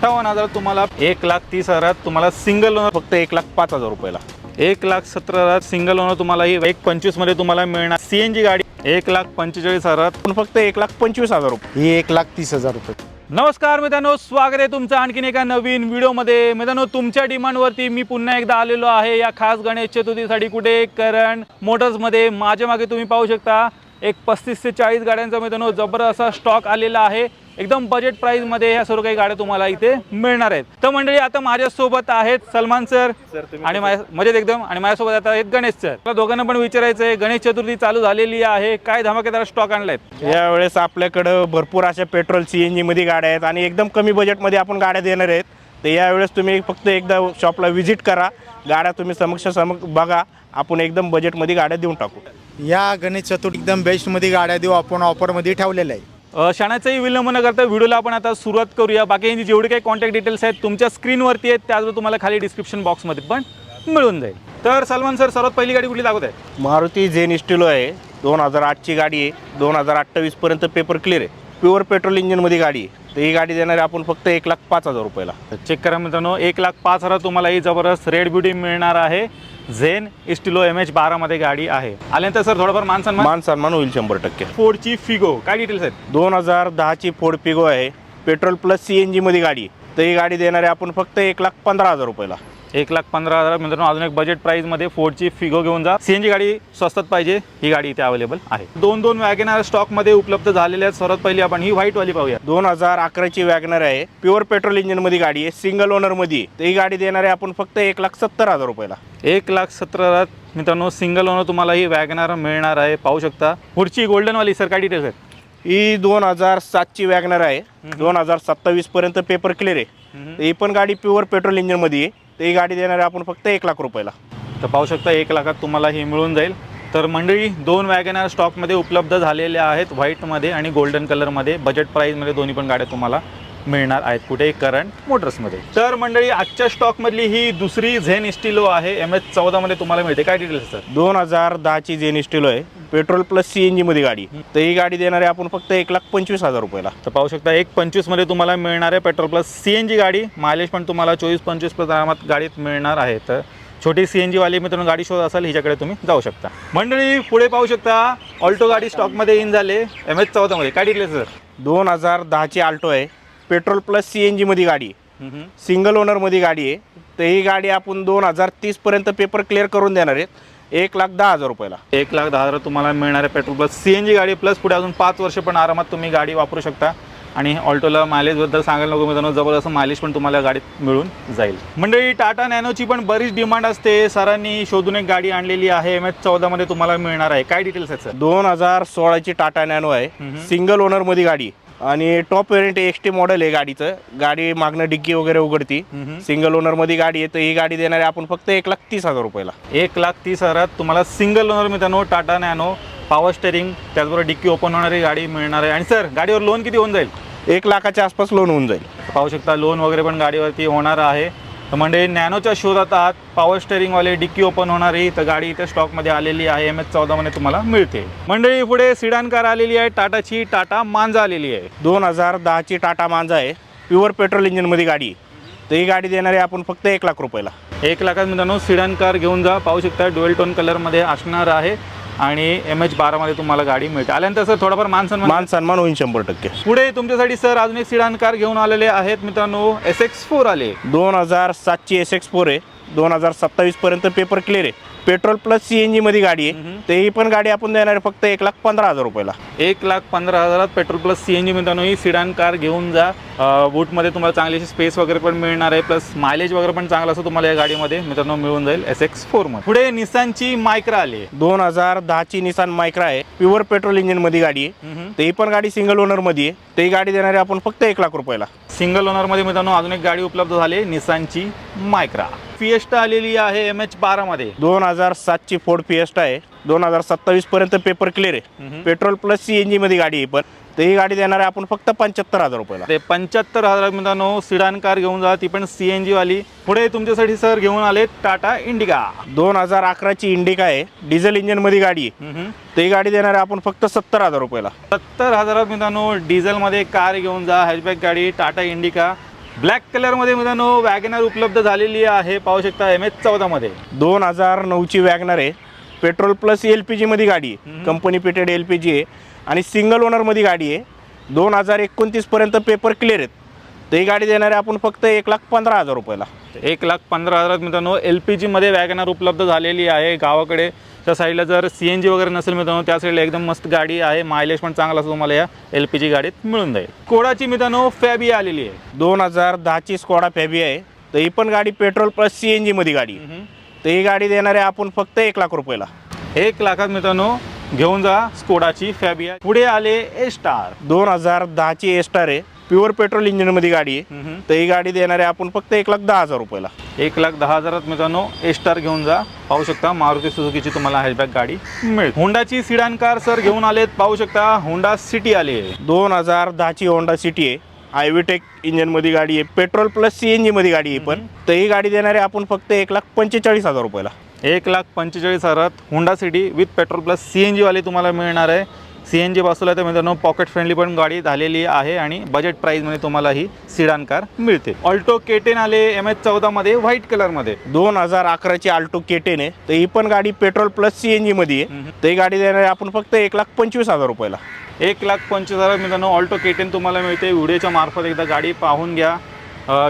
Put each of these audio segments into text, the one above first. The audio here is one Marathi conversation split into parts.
अठ्ठावन्न हजार तुम्हाला एक लाख तीस हजारात तुम्हाला सिंगल ओनर फक्त एक लाख पाच हजार रुपयाला. एक लाख सतरा हजार सिंगल ओनर तुम्हाला ही एक पंचवीसमध्ये तुम्हाला मिळणार. सी एन जी गाडी एक लाख पंचेचाळीस हजारात पण फक्त एक लाख पंचवीस हजार रुपये. ही एक लाख तीस हजार रुपये. नमस्कार मित्रांनो स्वागत आहे तुमचं आणखीन एका नवीन व्हिडिओमध्ये. मित्रांनो तुमच्या डिमांडवरती मी पुन्हा एकदा आलेलो आहे या खास गणेश चतुर्थीसाठी कुठे? करण मोटर्समध्ये माझ्या मागे तुम्ही पाहू शकता एक पस्तीस ते चाळीस गाड्यांचा मित्रांनो जबरदस्त असा स्टॉक आलेला आहे. एकदम बजेट प्राईजमध्ये ह्या सर्व काही गाड्या तुम्हाला इथे मिळणार आहेत. तर मंडळी आता माझ्यासोबत आहेत सलमान सर आणि माझ्या मजेत एकदम. आणि माझ्यासोबत आता आहेत गणेश सर. आपल्या दोघांना पण विचारायचं आहे गणेश चतुर्थी चालू झालेली आहे. काय धमाकेदार स्टॉक आणलायत? यावेळेस आपल्याकडं भरपूर अशा पेट्रोल सी एन जीमध्ये गाड्या आहेत आणि एकदम कमी बजेटमध्ये आपण गाड्या देणार आहेत. तर यावेळेस तुम्ही फक्त एकदा शॉपला व्हिजिट करा. गाड्या तुम्ही समक्ष समक बघा. आपण एकदम बजेटमध्ये गाड्या देऊन टाकू. या गणेश चतुर्थी एकदम बेस्टमध्ये गाड्या देऊ आपण ऑफरमध्ये ठेवलेल्या आहे क्षणाचाही विलंब न करता व्हिडिओला आपण आता सुरुवात करूया. बाकी यांची जेवढे काही कॉन्टॅक्ट डिटेल्स आहेत तुमच्या स्क्रीनवरती आहेत त्याचबरोबर तुम्हाला खाली डिस्क्रिप्शन बॉक्समध्ये पण मिळून जाईल. तर सलमान सर सर्वात पहिली गाडी कुठली दाखवत आहे मारुती झेन इस्टिलो आहे. दोन हजार आठची गाडी आहे. दोन हजार अठ्ठावीसपर्यंत पेपर क्लिअर आहे. प्युअर पेट्रोल इंजिनमध्ये गाडी आहे. तर ही गाडी देणार आहे आपण फक्त एक लाख पाच हजार रुपयाला. चेक करा मित्रांनो एक लाख पाच हजार तुम्हाला ही जबरदस्त रेड ब्युटी मिळणार आहे. झेन इस्टिलो एम एच बारामध्ये गाडी आहे. आल्यानंतर सर थोडंफार मान सन्मान? मान सन्मान होईल शंभर टक्के. फोर्डची फिगो काय डिटेल्स आहेत? दोन हजार दहाची फोर्ड पिगो आहे. पेट्रोल प्लस सी एन जीमध्ये गाडी. आहे. तर ही गाडी देणार आहे आपण फक्त एक लाख पंधरा हजार रुपयाला. एक लाख पंधरा हजार. मित्रांनो अजून एक बजेट प्राईजमध्ये फोर्डची फिगो घेऊन जा. सीएनजी गाडी स्वस्तात पाहिजे. ही गाडी इथे अवेलेबल आहे. दोन दोन वॅगनार स्टॉकमध्ये उपलब्ध झालेल्या आहेत. सर्वात पहिली आपण ही व्हाईटवाली पाहूया. दोन हजार अकराची वॅगनर आहे. प्युअर पेट्रोल इंजिनमध्ये गाडी आहे. सिंगल ओनरमध्ये ही गाडी देणार आहे आपण फक्त एक लाख सत्तर हजार रुपयाला. एक लाख सतरा हजार. मित्रांनो सिंगल ओनर तुम्हाला ही वॅगनार मिळणार आहे. पाहू शकता. पुढची गोल्डनवाली सर काय डिटेल्स आहेत? ही दोन हजार सातची वॅगनर आहे. दोन हजार सत्तावीसपर्यंत पेपर क्लिअर आहे. ही पण गाडी प्युअर पेट्रोल इंजिनमध्ये आहे. तर ही गाडी देणार आहे आपण फक्त एक लाख रुपयाला. तर पाहू शकता एक लाखात तुम्हाला ही मिळून जाईल. तर मंडळी दोन वॅगनार स्टॉकमध्ये उपलब्ध झालेल्या आहेत व्हाईटमध्ये आणि गोल्डन कलरमध्ये बजेट प्राईजमध्ये दोन्ही पण गाड्या तुम्हाला मिळणार आहेत कुठे करंट मोटर्समध्ये. तर मंडळी आजच्या स्टॉकमधली ही दुसरी झेन इस्टिलो आहे एम एच चौदामध्ये तुम्हाला मिळते. काय डिटेल्स सर दोन हजार दहाची जेन इस्टिलो आहे. पेट्रोल प्लस सी एन जीमध्ये गाडी. आहे. तर ही गाडी देणार आहे आपण फक्त एक लाख पंचवीस हजार रुपयाला. तर पाहू शकता एक पंचवीसमध्ये तुम्हाला मिळणार आहे petrol plus C N G गाडी. मायलेज पण तुम्हाला चोवीस पंचवीस प्लस आरामात गाडीत मिळणार आहे. तर छोटी सी एन जीवाली मित्रांनो गाडी शोध असेल हिच्याकडे तुम्ही जाऊ शकता. मंडळी पुढे पाहू शकता ऑल्टो गाडी स्टॉकमध्ये इन झाले एम एच चौदामध्ये. काय डिटेल्स सर दोन हजार दहाची आल्टो आहे. पेट्रोल प्लस सी एन जीमध्ये गाडी आहे. सिंगल ओनरमध्ये गाडी आहे. तर ही गाडी आपण दोन हजार तीसपर्यंत पेपर क्लिअर करून देणार आहेत. एक लाख दहा हजार रुपयाला. एक लाख दहा हजार तुम्हाला मिळणार आहे petrol plus C N G गाडी. प्लस पुढे अजून पाच वर्ष पण आरामात तुम्ही गाडी वापरू शकता. आणि ऑल्टोला मायलेजबद्दल सांगायला नको मित्रांनो जबरदस्त मायलेज पण तुम्हाला गाडीत मिळून जाईल. मंडळी टाटा नॅनोची पण बरीच डिमांड असते. सरांनी शोधून एक गाडी आणलेली आहे. एम एच चौदामध्ये तुम्हाला मिळणार आहे. काय डिटेल्स आहेत सर दोन हजार सोळाची टाटा नॅनो आहे. सिंगल ओनरमध्ये गाडी आहे. आणि top variant X T model आहे गाडीचं. गाडी मागणं डिग्गी वगैरे उघडती. सिंगल ओनरमध्ये गाडी आहे तर ही गाडी देणार आहे आपण फक्त एक लाख तीस हजार रुपयाला. एक लाख तीस हजारात तुम्हाला सिंगल ओनर मित्रांनो टाटा नॅनो पॉवर स्टेरिंग त्याचबरोबर डिक्की ओपन होणारी गाडी मिळणार आहे. आणि सर गाडीवर लोन किती होऊन जाईल? एक लाखाच्या आसपास लोन होऊन जाईल. पाहू शकता लोन वगैरे पण गाडीवरती होणार आहे. तर म्हणजे नॅनोच्या शोधात आहात. पॉवर स्टेरिंगवाले डिक्की ओपन होणारी तर गाडी इथे स्टॉकमध्ये आलेली आहे. एम एच चौदामध्ये तुम्हाला मिळते. मंडळी पुढे सिडान कार आलेली आहे. टाटाची टाटा मांजा आलेली आहे. दोन हजार दहाची टाटा मांजा आहे. प्युअर पेट्रोल इंजिनमध्ये गाडी तर ही गाडी देणार आहे आपण फक्त एक लाख रुपयाला. एक लाखात मित्रांनो सिडान कार घेऊन जा. पाहू शकता डुएल टोन कलरमध्ये असणार आहे. आणि एम एच बारामध्ये तुम्हाला गाडी मिळते. आल्यानंतर सर थोडाफार मानसन मान सन्मान होईल शंभर टक्के. पुढे तुमच्यासाठी सर अजून एक सिडान कार घेऊन आलेले आहेत मित्रांनो एस एक्स फोर आले. दोन हजार सातची एस एक्स फोर आहे. दोन हजार सत्तावीसपर्यंत पेपर क्लिअर आहे. पेट्रोल प्लस सी एन जीमध्ये गाडी आहे. तर ही पण गाडी आपण देणार आहे फक्त एक लाख पंधरा हजार रुपयाला. एक लाख पंधरा हजारात petrol plus C N G मित्रांनो ही सिडान कार घेऊन जा. अ, बूटमध्ये तुम्हाला चांगली अशी स्पेस वगैरे पण मिळणार आहे. प्लस मायलेज वगैरे पण चांगलं असं तुम्हाला या गाडीमध्ये. मित्रांनो मिळून जाईल एस एक्स फोरमध्ये पुढे निसानची मायक्रा आली दोन हजार दहाची निसान मायक्रा आहे. प्युअर पेट्रोल इंजिनमध्ये गाडी आहे. तर ही पण गाडी सिंगल ओनरमध्ये आहे. तर ही गाडी देणार आहे आपण फक्त एक लाख रुपयाला. सिंगल ओनरमध्ये मित्रांनो अजून एक गाडी उपलब्ध झाली निसानची मायक्रा. फिएस्टा आलेली आहे एम एच बारामध्ये दोन हजार सातची फोर्ड फिएस्टा आहे. दोन हजार सत्तावीसपर्यंत पेपर क्लिअर आहे. पेट्रोल प्लस सी एन जीमध्ये गाडी आहे पण तर ही गाडी देणार आहे आपण फक्त पंच्याहत्तर हजार रुपयाला. ते पंच्याहत्तर हजार मित्रांनो सिडान कार घेऊन जा ती पण सी एन जी वाली. पुढे तुमच्यासाठी सर घेऊन आले टाटा इंडिका दोन हजार अकराची इंडिका आहे. डिझेल इंजिनमध्ये गाडी आहे. तर ही गाडी देणार आहे आपण फक्त सत्तर हजार रुपयाला. सत्तर हजारात मित्रांनो डिझेलमध्ये कार घेऊन जा हॅचबॅक गाडी टाटा इंडिका ब्लॅक कलरमध्ये मित्रांनो वॅगनर उपलब्ध झालेली आहे. पाहू शकता एम एच चौदामध्ये. दोन हजार नऊची वॅगनर आहे. पेट्रोल प्लस एल पी जीमध्ये गाडी आहे. Company fitted L P G आहे. आणि सिंगल ओनरमध्ये गाडी आहे. दोन हजार एकोणतीसपर्यंत पेपर क्लिअर आहेत. तर ही गाडी देणार आहे आपण फक्त एक लाख पंधरा हजार रुपयाला. एक लाख पंधरा हजारात मित्रांनो एल पी जीमध्ये वॅगनर उपलब्ध झालेली आहे. गावाकडे त्या साईडला जर सी एन जी वगैरे नसेल मित्रांनो त्या साईडला एकदम मस्त गाडी आहे. मायलेज पण चांगला असं तुम्हाला या एल पी जी गाडीत मिळून जाईल. कोडाची मित्रांनो फॅबी आलेली आहे. दोन हजार दहाची स्कॉडा फॅबी आहे. तर ही पण गाडी पेट्रोल प्लस सी एन जीमध्ये गाडी आहे. तर ही गाडी देणार आहे आपण फक्त एक लाख रुपयाला. एक लाखात मित्रांनो घेऊन जा स्कोडाची फॅबिया पुढे आले ए स्टार दोन हजार दहाची एस्टार आहे. प्युअर पेट्रोल इंजिनमध्ये गाडी आहे. तर ही गाडी देणार आहे आपण फक्त एक लाख दहा हजार रुपयाला. एक लाख दहा हजारात मित्रांनो ए स्टार घेऊन जा. पाहू शकता मारुती सुझुकीची तुम्हाला हॅशबॅक गाडी मिळेल. होंडाची सिडान कार सर घेऊन आलेत. पाहू शकता होंडा सिटी आली आहे. दोन हजार दहाची होंडा सिटी आहे. आयव्हीटेक इंजिनमध्ये गाडी आहे. पेट्रोल प्लस सी एन जीमध्ये गाडी आहे पण. तर ही गाडी देणार आहे आपण फक्त एक लाख पंचेचाळीस हजार रुपयाला. एक लाख पंचेचाळीस हजारात Honda City with petrol plus C N जीवाली तुम्हाला मिळणार आहे. सी एन जी बसवला तर मित्रांनो पॉकेट फ्रेंडली पण गाडी झालेली आहे आणि बजेट प्राईजमध्ये तुम्हाला ही सिडान कार मिळते. ऑल्टो केटेन आले एम एच चौदामध्ये व्हाईट कलरमध्ये दोन हजार अकराची आल्टो केटेन आहे. तर ही पण गाडी पेट्रोल प्लस सी एन जीमध्ये आहे. तर ही गाडी देणार आपण फक्त एक लाख पंचवीस हजार रुपयाला. एक लाख पंचवीस हजार मित्रांनो ऑल्टो केटेन तुम्हाला मिळते. व्हिडिओच्या मार्फत एकदा गाडी पाहून घ्या.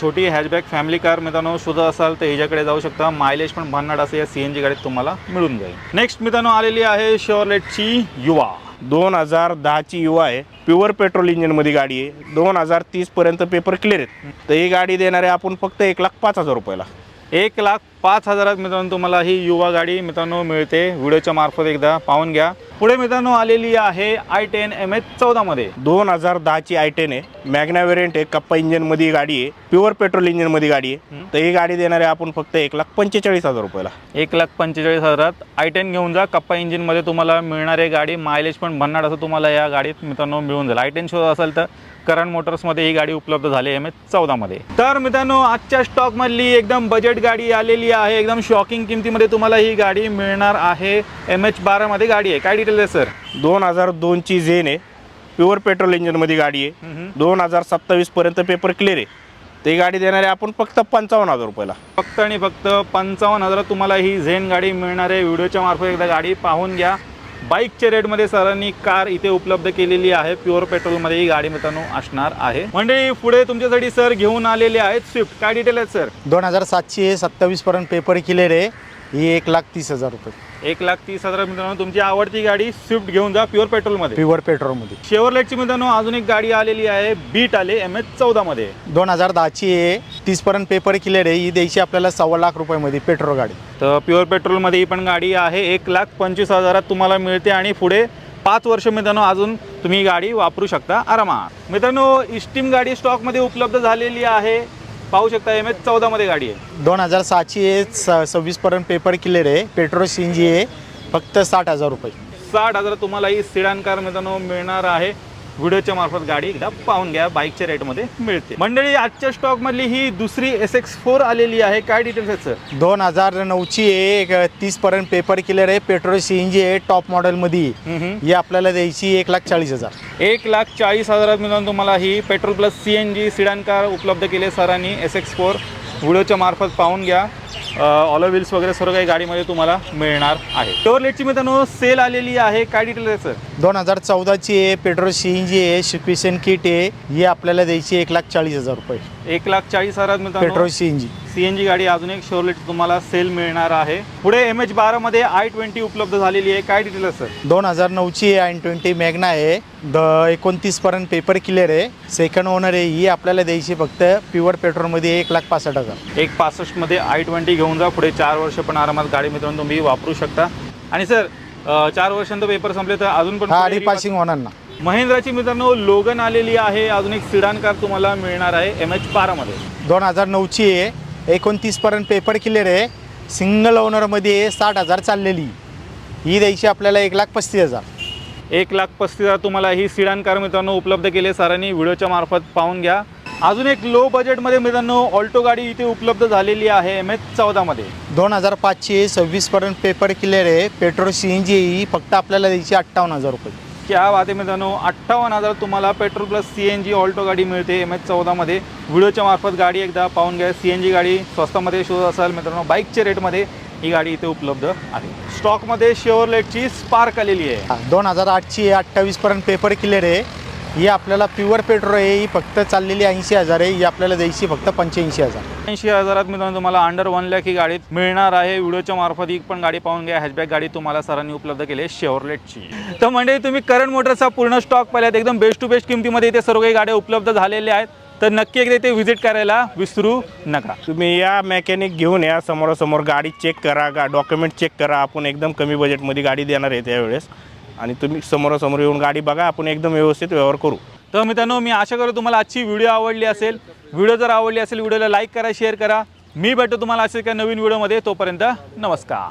छोटी हॅचबॅक फॅमिली कार मित्रांनो शोधत असाल तर हिच्याकडे जाऊ शकता. मायलेज पण भन्नाट असं या सी एन जी गाडीत तुम्हाला मिळून जाईल. नेक्स्ट मित्रांनो आलेली आहे शॉर्लेटची युवा. दोन हजार दहाची युवा आहे. प्युअर पेट्रोल इंजिनमध्ये गाडी आहे. दोन हजार तीसपर्यंत पेपर क्लिअर आहेत. तर ही गाडी देणार आहे आपण फक्त एक लाख पाच हजार रुपयाला. एक लाख पाच हजारात मित्रांनो तुम्हाला ही युवा गाडी मित्रांनो मिळते. व्हिडिओच्या मार्फत एकदा पाहून घ्या. पुढे मित्रांनो आलेली आहे आय टेन एम एच चौदामध्ये. दोन हजार दहाची आय टेन आहे. मॅग्ना वेरियंट आहे कप्पा इंजिनमध्ये गाडी आहे. प्युअर पेट्रोल इंजिनमध्ये गाडी आहे. तर ही गाडी देणार आहे आपण फक्त एक लाख पंचेचाळीस हजार रुपयाला. एक लाख पंचेचाळीस हजारात आय टेन घेऊन जा. कप्पा इंजिनमध्ये तुम्हाला मिळणारी गाडी. मायलेज पण भन्नाट असं तुम्हाला या गाडीत मित्रांनो मिळून जाईल. आय टेन शोध असेल तर करण मोटर्समध्ये ही गाडी उपलब्ध झाली एम एच चौदामध्ये. तर मित्रांनो आजच्या स्टॉकमधली एकदम बजेट गाडी आलेली आहे. एकदम शॉकिंग किमतीमध्ये तुम्हाला ही गाडी मिळणार आहे. एम एच बारामध्ये गाडी आहे. काय डिटेल आहे सर. दोन हजार दोनची झेन आहे. प्युअर पेट्रोल इंजिनमध्ये गाडी आहे. दोन हजार सत्तावीसपर्यंत पेपर क्लिअर आहे. ते गाडी देणार आहे आपण फक्त पंचावन्न हजार रुपयाला. फक्त आणि फक्त पंचावन्न हजारात तुम्हाला ही झेन गाडी मिळणार आहे. व्हिडिओच्या मार्फत एकदा गाडी पाहून घ्या. बाईकच्या रेटमध्ये सरांनी कार इथे उपलब्ध केलेली आहे. प्युअर पेट्रोलमध्ये ही गाडी मित्रांनो असणार आहे. म्हणजे पुढे तुमच्यासाठी सर घेऊन आलेले आहेत स्विफ्ट काय डिटेल आहेत सर? दोन हजार सातशे आहे. सत्तावीसपर्यंत पेपर क्लिअर आहे. ही एक लाख तीस हजार रुपये. एक लाख तीस हजार मित्रांनो तुमची आवडती गाडी स्विफ्ट घेऊन जा प्युअर पेट्रोलमध्ये. प्युअर पेट्रोलमध्ये शेवरलेटची मित्रांनो अजून एक गाडी आलेली आहे बीट आले एम एच चौदामध्ये दोन हजार दहाची आहे तीसपर्यंत पेपर क्लिअर आहे ही द्यायची आपल्याला सव्वा लाख रुपयामध्ये पेट्रोल गाडी. तर प्युअर पेट्रोलमध्ये ही पण गाडी आहे एक लाख पंचवीस हजारात तुम्हाला मिळते आणि पुढे पाच वर्ष मित्रांनो अजून तुम्ही ही गाडी वापरू शकता आरामात. मित्रांनो इस्टीम गाडी स्टॉकमध्ये उपलब्ध झालेली आहे. पाहू शकता एम एच चौदामध्ये गाडी आहे. दोन हजार सहाची आहे स सव्वीसपर्यंत पेपर क्लिअर आहे पेट्रोल सी जी आहे फक्त साठ हजार रुपये. साठ हजार तुम्हाला ही सिडान कार मित्रांनो मिळणार आहे. व्हिडिओच्या मार्फत गाडी एकदा पाहून घ्या बाईकच्या रेटमध्ये मिळते. मंडळी आजच्या स्टॉकमधली ही दुसरी एस एक्स फोर आलेली आहे. काय डिटेल्स आहेत सर दोन हजार नऊची आहे एक तीसपर्यंत पेपर क्लिअर आहे. पेट्रोल सी एन जी आहे टॉप मॉडेलमध्ये ही आपल्याला द्यायची एक लाख चाळीस हजार. एक लाख चाळीस हजारात मिळून तुम्हाला ही petrol plus C N G sedan car उपलब्ध केली आहे सरांनी एस एक्स फोर व्हिडिओच्या मार्फत पाहून घ्या. ऑलो व्हील्स वगैरे सर्व काही गाडीमध्ये तुम्हाला मिळणार आहे. टोरलेटची मित्रांनो सेल आलेली आहे. काय डिटेल आहे सर दोन हजार चौदाची आहे पेट्रोल सी एन जी आहे शिपिशन किट आहे. ही आपल्याला द्यायची एक लाख चाळीस हजार रुपये. एक लाख चाळीस मित्रांनो. Petrol C N G C N G गाडी अजून एक शोरलेट तुम्हाला सेल मिळणार आहे. पुढे एम एच बारामध्ये आय ट्वेंटी उपलब्ध झालेली आहे. काय डिटेल सर दोन हजार नऊची आहे आय ट्वेंटी मॅग्ना आहे. द एकोणतीसपर्यंत पेपर क्लिअर आहे. सेकंड ओनर आहे ही. आपल्याला द्यायची फक्त प्युअर पेट्रोलमध्ये एक लाख पासष्ट हजार. एक पासष्टमध्ये आय ट्वेंटी घेऊन जा. पुढे चार वर्ष पण आरामात गाडी मित्रांनो तुम्ही वापरू शकता. आणि सर चार वर्षांत पेपर संपले तर अजून पण हा रिपासिंग होणार ना. महिंद्राची मित्रांनो लोगन आलेली आहे. अजून एक सिडान कार तुम्हाला मिळणार आहे एम एच बारामध्ये दोन हजार नऊची आहे. एकोणतीसपर्यंत पेपर क्लिअर आहे. सिंगल ओनरमध्ये साठ हजार चाललेली. ही द्यायची आपल्याला एक लाख पस्तीस हजार. एक लाख पस्तीस हजार तुम्हाला ही सिडान कार मित्रांनो उपलब्ध केली सरांनी. व्हिडिओच्या मार्फत पाहून घ्या. अजून एक लो बजेटमध्ये मित्रांनो ऑल्टो गाडी इथे उपलब्ध झालेली आहे एम एच चौदामध्ये दोन हजार पाचशे सव्वीसपर्यंत पेपर क्लिअर आहे. पेट्रोल सी एन जी ही. फक्त आपल्याला द्यायची अठ्ठावन्न हजार रुपये. क्या बात आहे मित्रांनो. अठ्ठावन्न हजार तुम्हाला petrol plus C N G Alto गाडी मिळते एम एच चौदामध्ये व्हिडिओच्या मार्फत गाडी एकदा पाहून घ्या. सी एन जी गाडी स्वस्तामध्ये शोध असाल मित्रांनो. बाईकच्या रेटमध्ये ही गाडी इथे उपलब्ध आहे. स्टॉकमध्ये शेअरलेटची स्पार्क आलेली आहे. दोन हजार आठची आहे अठ्ठावीसपर्यंत पेपर क्लिअर आहे. ही आपल्याला प्युअर पेट्रोल आहे ही फक्त चाललेली ऐंशी हजार आहे ही आपल्याला द्यायची फक्त पंच्याऐंशी हजार. ऐंशी हजारात मित्रांनो तुम्हाला अंडर वन लॅक ही गाडी मिळणार आहे. व्हिडिओच्या मार्फत ही पण गाडी पाहून घ्या. हॅचबॅक गाडी तुम्हाला सरांनी उपलब्ध केली आहे शेवरलेटची तर म्हणजे तुम्ही करंट मोटरचा पूर्ण स्टॉक पाहिल्यात एकदम बेस्ट टू बेस्ट किमतीमध्ये इथे सर्व काही गाड्या उपलब्ध झालेल्या आहेत. तर नक्की एकदा इथे व्हिजिट करायला विसरू नका. तुम्ही या मेकॅनिक घेऊन या. समोरासमोर गाडी चेक करा. गा डॉक्युमेंट चेक करा. आपण एकदम कमी बजेटमध्ये गाडी देणार आहे त्यावेळेस. आणि तुम्ही समोरासमोर येऊन गाडी बघा आपण एकदम व्यवस्थित व्यवहार करू. तर मित्रांनो मी आशा करतो तुम्हाला आजची व्हिडिओ आवडली असेल. व्हिडिओ जर आवडली असेल व्हिडिओला लाईक करा शेअर करा. मी भेटतो तुम्हाला असेल का नवीन व्हिडिओमध्ये. तोपर्यंत नमस्कार.